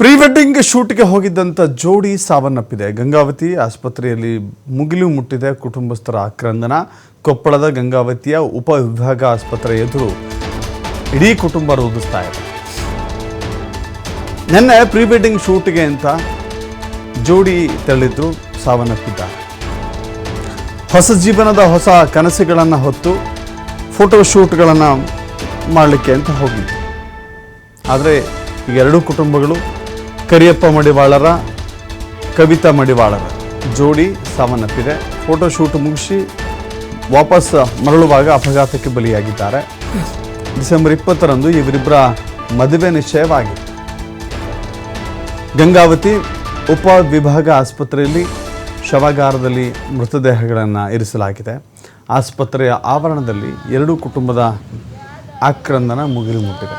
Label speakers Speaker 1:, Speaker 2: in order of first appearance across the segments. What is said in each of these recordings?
Speaker 1: Pre wedding ಶೂಟ್ಗೆ ಹೋಗಿದ್ದಂಥ ಜೋಡಿ ಸಾವನ್ನಪ್ಪಿದೆ. ಗಂಗಾವತಿ ಆಸ್ಪತ್ರೆಯಲ್ಲಿ ಮುಗಿಲು ಮುಟ್ಟಿದೆ ಕುಟುಂಬಸ್ಥರ ಆಕ್ರಂದನ. ಕೊಪ್ಪಳದ ಗಂಗಾವತಿಯ ಉಪವಿಭಾಗ ಆಸ್ಪತ್ರೆ ಎದುರು ಇಡೀ ಕುಟುಂಬ ರೋಧಿಸ್ತಾ ಇದೆ. ನಿನ್ನೆ ಪ್ರೀ ವೆಡ್ಡಿಂಗ್ ಶೂಟ್ಗೆ ಅಂತ ಜೋಡಿ ತೆರಳಿದ್ರು ಸಾವನ್ನಪ್ಪಿದ್ದಾರೆ ಹೊಸ ಜೀವನದ ಹೊಸ ಕನಸುಗಳನ್ನು ಹೊತ್ತು ಫೋಟೋ ಶೂಟ್ಗಳನ್ನು ಮಾಡಲಿಕ್ಕೆ ಅಂತ ಹೋಗಿದ್ರು ಆದರೆ ಈ ಎರಡೂ ಕುಟುಂಬಗಳು ಕರಿಯಪ್ಪ ಮಡಿವಾಳರ, ಕವಿತಾ ಮಡಿವಾಳರ ಜೋಡಿ ಸಾವನ್ನಪ್ಪಿದೆ. ಫೋಟೋ ಶೂಟ್ ಮುಗಿಸಿ ವಾಪಸ್ ಮರಳುವಾಗ ಅಪಘಾತಕ್ಕೆ ಬಲಿಯಾಗಿದ್ದಾರೆ. ಡಿಸೆಂಬರ್ ಇಪ್ಪತ್ತರಂದು ಇವರಿಬ್ಬರ ಮದುವೆ ನಿಶ್ಚಯವಾಗಿದೆ. ಗಂಗಾವತಿ ಉಪ ವಿಭಾಗ ಆಸ್ಪತ್ರೆಯಲ್ಲಿ ಶವಾಗಾರದಲ್ಲಿ ಮೃತದೇಹಗಳನ್ನು ಇರಿಸಲಾಗಿದೆ. ಆಸ್ಪತ್ರೆಯ ಆವರಣದಲ್ಲಿ ಎರಡೂ ಕುಟುಂಬದ ಆಕ್ರಂದನ ಮುಗಿಲು ಮುಟ್ಟಿದೆ.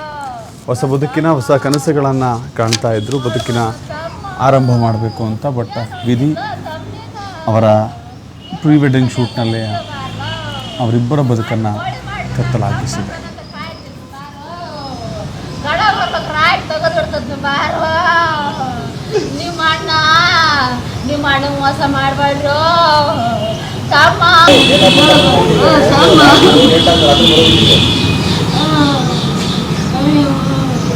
Speaker 1: ಹೊಸ ಬದುಕಿನ ಹೊಸ ಕನಸುಗಳನ್ನು ಕಾಣ್ತಾ ಇದ್ದರು ಬದುಕಿನ ಆರಂಭ ಮಾಡಬೇಕು ಅಂತ ಬಟ್ ವಿಧಿ ಅವರ ಪ್ರೀ ವೆಡ್ಡಿಂಗ್ ಶೂಟ್ನಲ್ಲೇ ಅವರಿಬ್ಬರ ಬದುಕನ್ನು ಕತ್ತಲಾಗಿಸಿದೆ.
Speaker 2: ತಮ್ಮ